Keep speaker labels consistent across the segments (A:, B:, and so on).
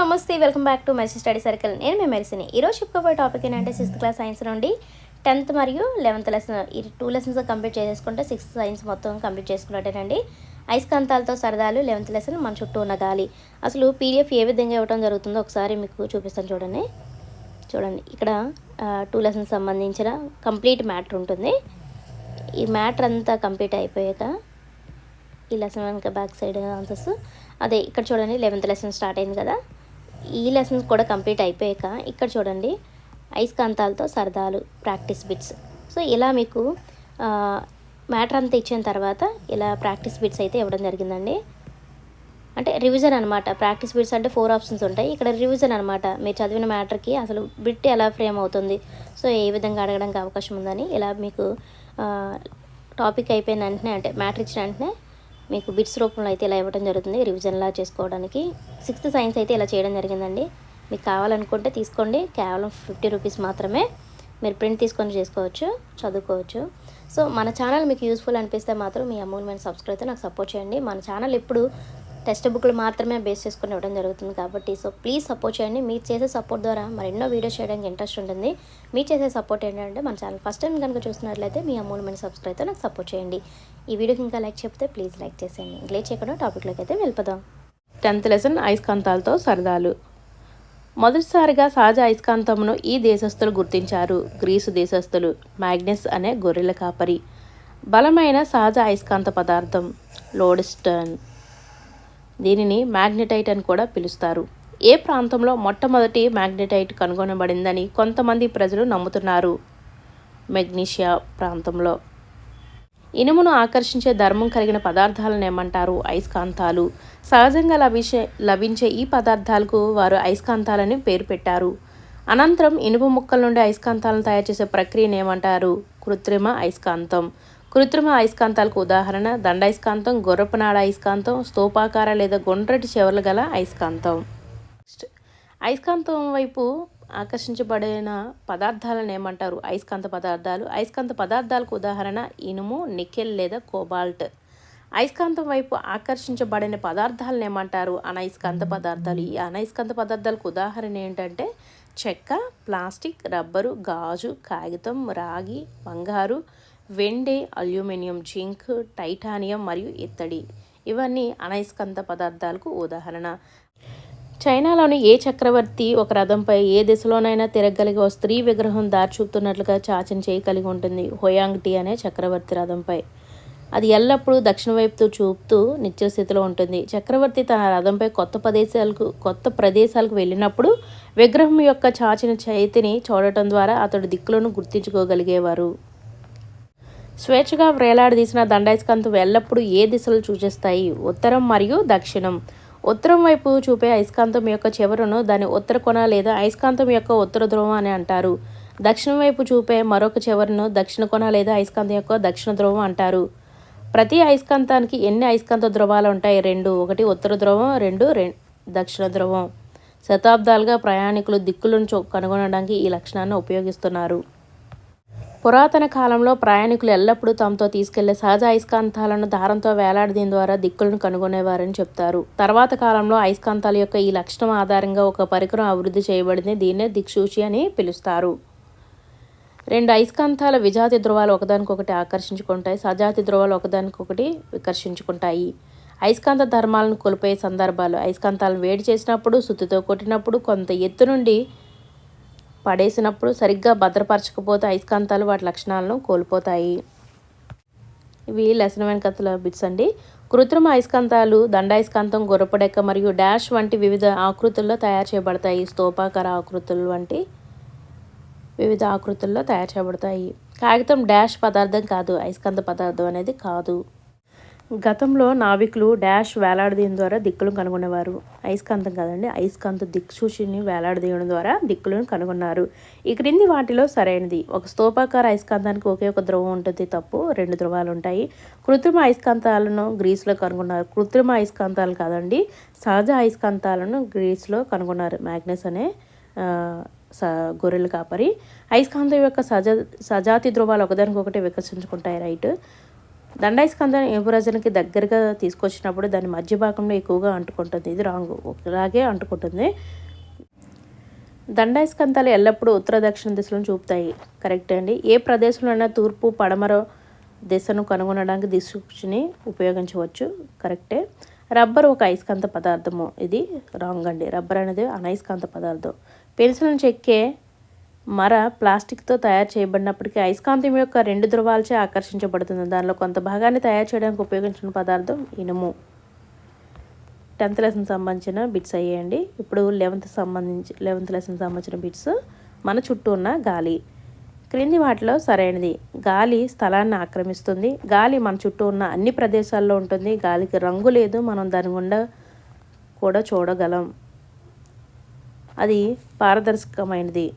A: నమస్తే welcome back to Merisi study circle. నేను మీ మెరిసిని. ఈరోజు చెప్పుకోబోయే టాపిక్ ఏంటంటే సిక్స్త్ క్లాస్ సైన్స్ నుండి టెన్త్ మరియు లెవెన్త్ లెసన్. ఈ టూ లెసన్స్ కంప్లీట్ చేసేసుకుంటే సిక్స్త్ సైన్స్ మొత్తం కంప్లీట్ చేసుకున్నట్టేనండి. అయస్కాంతాలతో సరదాలు లెవెన్త్ లెసన్ మన చుట్టూ ఉన్న గాలి. అసలు పీడిఎఫ్ ఏ విధంగా ఇవ్వడం జరుగుతుందో ఒకసారి మీకు చూపిస్తాను చూడండి. చూడండి ఇక్కడ టూ లెసన్స్ సంబంధించిన కంప్లీట్ మ్యాటర్ ఉంటుంది. ఈ మ్యాటర్ అంతా కంప్లీట్ అయిపోయాక ఈ లెసన్ వెనక బ్యాక్ సైడ్ ఆన్సర్స్. అదే ఇక్కడ చూడండి లెవెన్త్ లెసన్ స్టార్ట్ అయింది కదా. ఈ లెసన్స్ కూడా కంప్లీట్ అయిపోయాక ఇక్కడ చూడండి ఐస్కాంతాలతో సరదాలు ప్రాక్టీస్ బిట్స్ సో ఇలా మీకు మ్యాటర్ అంతా ఇచ్చిన తర్వాత ఇలా ప్రాక్టీస్ బిట్స్ అయితే ఇవ్వడం జరిగిందండి. అంటే రివిజన్ అనమాట ప్రాక్టీస్ బిట్స్ అంటే ఫోర్ ఆప్షన్స్ ఉంటాయి. ఇక్కడ రివిజన్ అనమాట మీరు చదివిన మ్యాటర్కి అసలు బిట్ ఎలా ఫ్రేమ్ అవుతుంది. సో ఏ విధంగా అడగడానికి అవకాశం ఉందని ఇలా మీకు టాపిక్ అయిపోయిన వెంటనే అంటే మ్యాటర్ ఇచ్చిన వెంటనే మీకు బిట్స్ రూపంలో అయితే ఇలా ఇవ్వడం జరుగుతుంది. రివిజన్లా చేసుకోవడానికి. సిక్స్త్ సైన్స్ అయితే ఇలా చేయడం జరిగిందండి. మీకు కావాలనుకుంటే తీసుకోండి. కేవలం ఫిఫ్టీ రూపీస్ మాత్రమే మీరు ప్రింట్ తీసుకొని చేసుకోవచ్చు చదువుకోవచ్చు. సో మన ఛానల్ మీకు యూస్ఫుల్ అనిపిస్తే మాత్రం మీ అమూల్యమైన సబ్స్క్రైబ్ అయితే నాకు సపోర్ట్ చేయండి. మన ఛానల్ ఎప్పుడు టెక్స్ట్ బుక్లు మాత్రమే బేస్ చేసుకుని ఇవ్వడం జరుగుతుంది కాబట్టి సో ప్లీజ్ సపోర్ట్ చేయండి. మీరు చేసే సపోర్ట్ ద్వారా మరెన్నో వీడియోస్ చేయడానికి ఇంట్రెస్ట్ ఉంటుంది. మీరు చేసే సపోర్ట్ ఏంటంటే మన ఛానల్ ఫస్ట్ టైం కనుక చూస్తున్నట్లయితే మీ అమూల్యమైన సబ్స్క్రైబ్తో నాకు సపోర్ట్ చేయండి. ఈ వీడియోకి ఇంకా లైక్ చెప్తే ప్లీజ్ లైక్ చేసేయండి. ఇంకే చేయకుండా టాపిక్లోకి అయితే వెళ్ళిపోదాం.
B: టెన్త్ లెసన్ అయస్కాంతాలతో సరదాలు. మొదటిసారిగా సహజ అయస్కాంతమును ఈ దేశస్థులు గుర్తించారు. గ్రీసు దేశస్థులు మ్యాగ్నెస్ అనే గొర్రెల కాపరి. బలమైన సహజ అయస్కాంత పదార్థం లోడిస్టర్న్ దీనిని మ్యాగ్నెటైట్ అని కూడా పిలుస్తారు. ఏ ప్రాంతంలో మొట్టమొదటి మ్యాగ్నెటైట్ కనుగొనబడిందని కొంతమంది ప్రజలు నమ్ముతున్నారు. మెగ్నీషియా ప్రాంతంలో. ఇనుమును ఆకర్షించే ధర్మం కలిగిన పదార్థాలను ఏమంటారు? అయస్కాంతాలు సహజంగా లభించే లభించే ఈ పదార్థాలకు వారు అయస్కాంతాలని పేరు పెట్టారు. అనంతరం ఇనుప ముక్కల నుండి అయస్కాంతాలను తయారు చేసే ప్రక్రియను ఏమంటారు? కృత్రిమ అయస్కాంతం కృత్రిమ అయస్కాంతాలకు ఉదాహరణ దండాయస్కాంతం గొర్రపనాడ అయస్కాంతం స్తూపాకార లేదా గుండ్రటి చివర్లు గల అయస్కాంతం. అయస్కాంతం వైపు ఆకర్షించబడిన పదార్థాలను ఏమంటారు? అయస్కాంత పదార్థాలు. అయస్కాంత పదార్థాలకు ఉదాహరణ ఇనుము నికెల్ లేదా కోబాల్ట్. అయస్కాంతం వైపు ఆకర్షించబడిన పదార్థాలను ఏమంటారు? అనయస్కాంత పదార్థాలు. ఈ అనయస్కాంత పదార్థాలకు ఉదాహరణ ఏంటంటే చెక్క ప్లాస్టిక్ రబ్బరు గాజు కాగితం రాగి బంగారు వెండి అల్యూమినియం జింక్ టైటానియం మరియు ఇత్తడి. ఇవన్నీ అనయస్కాంత పదార్థాలకు ఉదాహరణ. చైనాలోని ఏ చక్రవర్తి ఒక రథంపై ఏ దిశలోనైనా తిరగలిగే ఓ స్త్రీ విగ్రహం దారి చూపుతున్నట్లుగా చాచన చేయి కలిగి ఉంటుంది హోయాంగ్టీ అనే చక్రవర్తి రథంపై. అది ఎల్లప్పుడూ దక్షిణ వైపు చూపుతూ నిత్య స్థితిలో ఉంటుంది. చక్రవర్తి తన రథంపై కొత్త ప్రదేశాలకు కొత్త ప్రదేశాలకు వెళ్ళినప్పుడు విగ్రహం యొక్క చాచిన చేతిని చూడటం ద్వారా అతడు దిక్కులను గుర్తించుకోగలిగేవారు. స్వేచ్ఛగా వేలాడదీసిన దండాయస్కాంతం ఎల్లప్పుడూ ఏ దిశలు సూచిస్తాయి ఉత్తరం మరియు దక్షిణం. ఉత్తరం వైపు చూపే అయస్కాంతం యొక్క చివరను దాని ఉత్తర కొన లేదా అయస్కాంతం యొక్క ఉత్తర ధ్రువం అని అంటారు. దక్షిణం వైపు చూపే మరొక చివరను దక్షిణ కొన లేదా అయస్కాంతం యొక్క దక్షిణ ధ్రువం అంటారు. ప్రతి అయస్కాంతానికి ఎన్ని అయస్కాంత ధ్రువాలు ఉంటాయి? రెండు. ఒకటి ఉత్తర ధ్రువం రెండు రె దక్షిణ ధ్రువం. శతాబ్దాలుగా ప్రయాణికులు దిక్కులను కనుగొనడానికి ఈ లక్షణాన్ని ఉపయోగిస్తున్నారు. పురాతన కాలంలో ప్రయాణికులు ఎల్లప్పుడూ తమతో తీసుకెళ్ళే సహజ అయస్కాంతాలను దారంతో వేలాడదీని ద్వారా దిక్కులను కనుగొనేవారని చెప్తారు. తర్వాత కాలంలో అయస్కాంతాల యొక్క ఈ లక్షణం ఆధారంగా ఒక పరికరం అభివృద్ధి చేయబడింది. దీన్నే దిక్సూచి అని పిలుస్తారు. రెండు అయస్కాంతాల విజాతి ధ్రువాలు ఒకదానికొకటి ఆకర్షించుకుంటాయి. సజాతి ధ్రువాలు ఒకదానికొకటి వికర్షించుకుంటాయి. అయస్కాంత ధర్మాలను కోల్పోయే సందర్భాలు అయస్కాంతాలను వేడి చేసినప్పుడు సుత్తితో కొట్టినప్పుడు కొంత ఎత్తు నుండి పడేసినప్పుడు సరిగ్గా భద్రపరచకపోతే అయస్కాంతాలు వాటి లక్షణాలను కోల్పోతాయి. ఇవి లెసన్ వెనకతల బిట్స్ అండి. కృత్రిమ అయస్కాంతాలు దండాయస్కాంతం గుర్రపడెక్క మరియు డాష్ వంటి వివిధ ఆకృతుల్లో తయారు చేయబడతాయి. స్తూపాకార ఆకృతులు వంటి వివిధ ఆకృతుల్లో తయారు చేయబడతాయి. కాగితం డాష్ పదార్థం కాదు అయస్కాంత పదార్థం అనేది కాదు. గతంలో నావికులు డాష్ వేలాడదీయడం ద్వారా దిక్కులను కనుగొనేవారు. అయస్కాంతం కదండి అయస్కాంత దిక్సూచిని వేలాడదీయడం ద్వారా దిక్కులను కనుగొన్నారు. ఈ క్రింది వాటిలో సరైనది. ఒక స్తూపాకార అయస్కాంతానికి ఒకే ఒక ధ్రువం ఉంటుంది తప్పు రెండు ధ్రువాలు ఉంటాయి. కృత్రిమ అయస్కాంతాలను గ్రీస్లో కనుగొన్నారు. కృత్రిమ అయస్కాంతాలు కాదండి సహజ అయస్కాంతాలను గ్రీస్లో కనుగొన్నారు. మ్యాగ్నెస్ అనే స గొర్రెల కాపరి. అయస్కాంతం యొక్క సజ సజాతి ధ్రువాలు ఒకదానికొకటి వికసించుకుంటాయి రైట్? దండాయిస్కందం ఎబురజనకి దగ్గరగా తీసుకొచ్చినప్పుడు దాని మధ్య భాగంలో ఎక్కువగా అంటుకుంటుంది. ఇది రాంగ్ ఒకలాగే అంటుకుంటుంది. దండాయిస్కంతాలు ఎల్లప్పుడూ ఉత్తర దక్షిణ దిశలను చూపుతాయి. కరెక్ట్ అండి. ఏ ప్రదేశంలోనైనా తూర్పు పడమర దిశను కనుగొనడానికి దిశని ఉపయోగించవచ్చు. కరెక్టే. రబ్బర్ ఒక అయస్కాంత పదార్థము. ఇది రాంగ్ అండి. రబ్బర్ అనేది అనయస్కాంత పదార్థం. పెన్సిల్ని చెక్కే మర ప్లాస్టిక్తో తయారు చేయబడినప్పటికీ అయస్కాంతం యొక్క రెండు ధృవాలచే ఆకర్షించబడుతుంది. దానిలో కొంత భాగాన్ని తయారు చేయడానికి ఉపయోగించిన పదార్థం ఇనుము. టెన్త్ లెసన్ సంబంధించిన బిట్స్ అయ్యాయండి. ఇప్పుడు లెవెంత్ సంబంధించి లెవెంత్ లెసన్ సంబంధించిన బిట్స్. మన చుట్టూ ఉన్న గాలి. క్రింది వాటిలో సరైనది. గాలి స్థలాన్ని ఆక్రమిస్తుంది. గాలి మన చుట్టూ ఉన్న అన్ని ప్రదేశాల్లో ఉంటుంది. గాలికి రంగు లేదు. మనం దాని గుండా కూడా చూడగలం. అది పారదర్శకమైనది.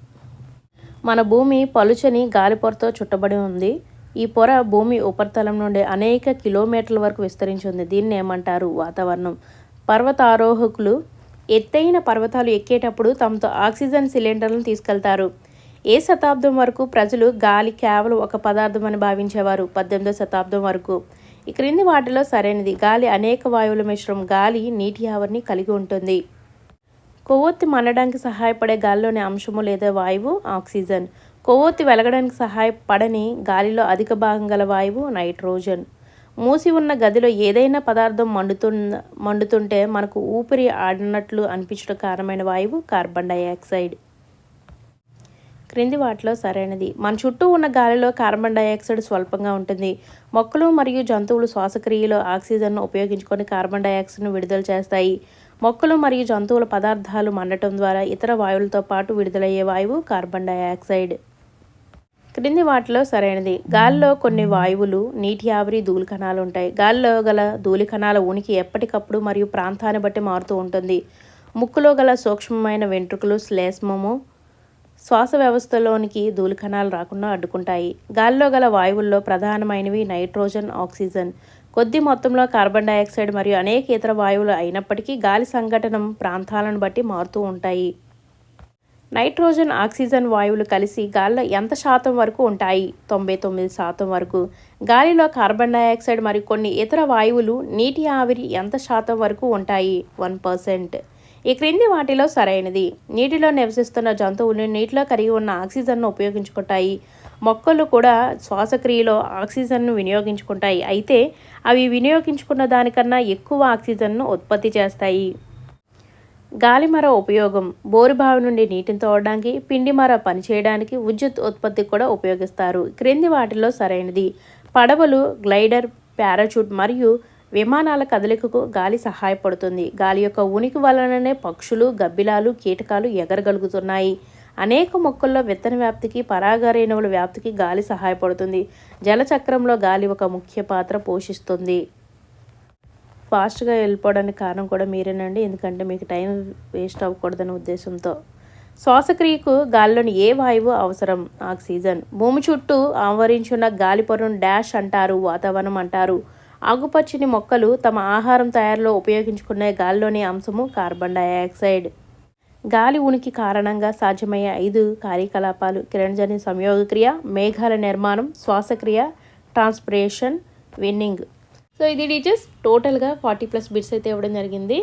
B: మన భూమి పలుచని గాలి పొరతో చుట్టబడి ఉంది. ఈ పొర భూమి ఉపరితలం నుండి అనేక కిలోమీటర్ల వరకు విస్తరించి ఉంది. దీన్ని ఏమంటారు? వాతావరణం. పర్వతారోహకులు ఎత్తైన పర్వతాలు ఎక్కేటప్పుడు తమతో ఆక్సిజన్ సిలిండర్లను తీసుకెళ్తారు. ఏ శతాబ్దం వరకు ప్రజలు గాలి కేవలం ఒక పదార్థం అని భావించేవారు? పద్దెనిమిదో శతాబ్దం వరకు. ఈ క్రింది వాటిలో సరైనది. గాలి అనేక వాయువుల మిశ్రమం. గాలి నీటి ఆవరణి కలిగి ఉంటుంది. కొవ్వొత్తి మండడానికి సహాయపడే గాలిలోని అంశము లేదా వాయువు ఆక్సిజన్. కొవ్వొత్తి వెలగడానికి సహాయపడని గాలిలో అధిక భాగం గల వాయువు నైట్రోజన్. మూసి ఉన్న గదిలో ఏదైనా పదార్థం మండుతున్న మండుతుంటే మనకు ఊపిరి ఆడినట్లు అనిపించడం కారణమైన వాయువు కార్బన్ డైఆక్సైడ్ క్రింది వాటిలో సరైనది. మన చుట్టూ ఉన్న గాలిలో కార్బన్ డైఆక్సైడ్ స్వల్పంగా ఉంటుంది. మొక్కలు మరియు జంతువులు శ్వాసక్రియలో ఆక్సిజన్ను ఉపయోగించుకొని కార్బన్ డైఆక్సైడ్ను విడుదల చేస్తాయి. మొక్కలు మరియు జంతువుల పదార్థాలు మండటం ద్వారా ఇతర వాయువులతో పాటు విడుదలయ్యే వాయువు కార్బన్ డైఆక్సైడ్ క్రింది వాటిలో సరైనది. గాలిలో కొన్ని వాయువులు నీటి ఆవిరి ధూళి కణాలు ఉంటాయి. గాలిలో గల ధూళి కణాల ఉనికి ఎప్పటికప్పుడు మరియు ప్రాంతాన్ని బట్టి మారుతూ ఉంటుంది. ముక్కులో గల సూక్ష్మమైన వెంట్రుకలు శ్లేష్మము శ్వాస వ్యవస్థలోనికి ధూళి కణాలు రాకుండా అడ్డుకుంటాయి. గాలిలో గల వాయువుల్లో ప్రధానమైనవి నైట్రోజన్ ఆక్సిజన్. కొద్ది మొత్తంలో కార్బన్ డైఆక్సైడ్ మరియు అనేక ఇతర వాయువులు అయినప్పటికీ గాలి సంఘటనం ప్రాంతాలను బట్టి మారుతూ ఉంటాయి. నైట్రోజన్ ఆక్సిజన్ వాయువులు కలిసి గాలిలో ఎంత శాతం వరకు ఉంటాయి? తొంభై తొమ్మిది శాతం వరకు. గాలిలో కార్బన్ డైఆక్సైడ్ మరియు కొన్ని ఇతర వాయువులు నీటి ఆవిరి ఎంత శాతం వరకు ఉంటాయి? One percent. ఈ క్రింది వాటిలో సరైనది. నీటిలో నివసిస్తున్న జంతువులు నీటిలో కరిగి ఉన్న ఆక్సిజన్ను ఉపయోగించుకుంటాయి. మొక్కలు కూడా శ్వాసక్రియలో ఆక్సిజన్ను వినియోగించుకుంటాయి. అయితే అవి వినియోగించుకున్న దానికన్నా ఎక్కువ ఆక్సిజన్ను ఉత్పత్తి చేస్తాయి. గాలిమర ఉపయోగం. బోరుబావి నుండి నీటిని తోడడానికి పిండిమర పనిచేయడానికి విద్యుత్ ఉత్పత్తికి కూడా ఉపయోగిస్తారు. క్రింది వాటిలో సరైనది. పడవలు గ్లైడర్ పారాచూట్ మరియు విమానాల కదలికకు గాలి సహాయపడుతుంది. గాలి యొక్క ఉనికి వలననే పక్షులు గబ్బిలాలు కీటకాలు ఎగరగలుగుతున్నాయి. అనేక మొక్కల్లో విత్తన వ్యాప్తికి పరాగరేణువుల వ్యాప్తికి గాలి సహాయపడుతుంది. జలచక్రంలో గాలి ఒక ముఖ్య పాత్ర పోషిస్తుంది. ఫాస్ట్గా వెళ్ళిపోవడానికి కారణం కూడా మీరేనండి. ఎందుకంటే మీకు టైం వేస్ట్ అవ్వకూడదనే ఉద్దేశంతో. శ్వాసక్రియకు గాలిలోని ఏ వాయువు అవసరం? ఆక్సిజన్. భూమి చుట్టూ ఆవరించున్న గాలిపొరను డాష్ అంటారు వాతావరణం అంటారు. ఆకుపచ్చని మొక్కలు తమ ఆహారం తయారులో ఉపయోగించుకునే గాలిలోని అంశము కార్బన్ డైఆక్సైడ్. గాలి ఉనికి కారణంగా సాధ్యమయ్యే ఐదు కార్యకలాపాలు కిరణజని సంయోగక్రియ మేఘాల నిర్మాణం శ్వాసక్రియ ట్రాన్స్పిరేషన్ విన్నింగ్. సో ఇది టీచర్స్ టోటల్గా ఫార్టీ ప్లస్ బిట్స్ అయితే ఇవ్వడం జరిగింది.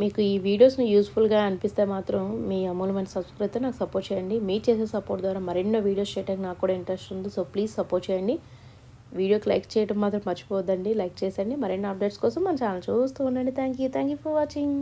B: మీకు ఈ వీడియోస్ని యూస్ఫుల్గా అనిపిస్తే మాత్రం మీ అమూల్యమైన సబ్స్క్రైబ్తో నాకు సపోర్ట్ చేయండి. మీ చేసే సపోర్ట్ ద్వారా మరెన్నో వీడియోస్ చేయడానికి నాకు కూడా ఇంట్రెస్ట్ ఉంది. సో ప్లీజ్ సపోర్ట్ చేయండి. వీడియోకి లైక్ చేయడం మాత్రం మర్చిపోవద్దండి. లైక్ చేసండి మరిన్ని అప్డేట్స్ కోసం మన ఛానల్ చూస్తూ ఉండండి. Thank you thank you for watching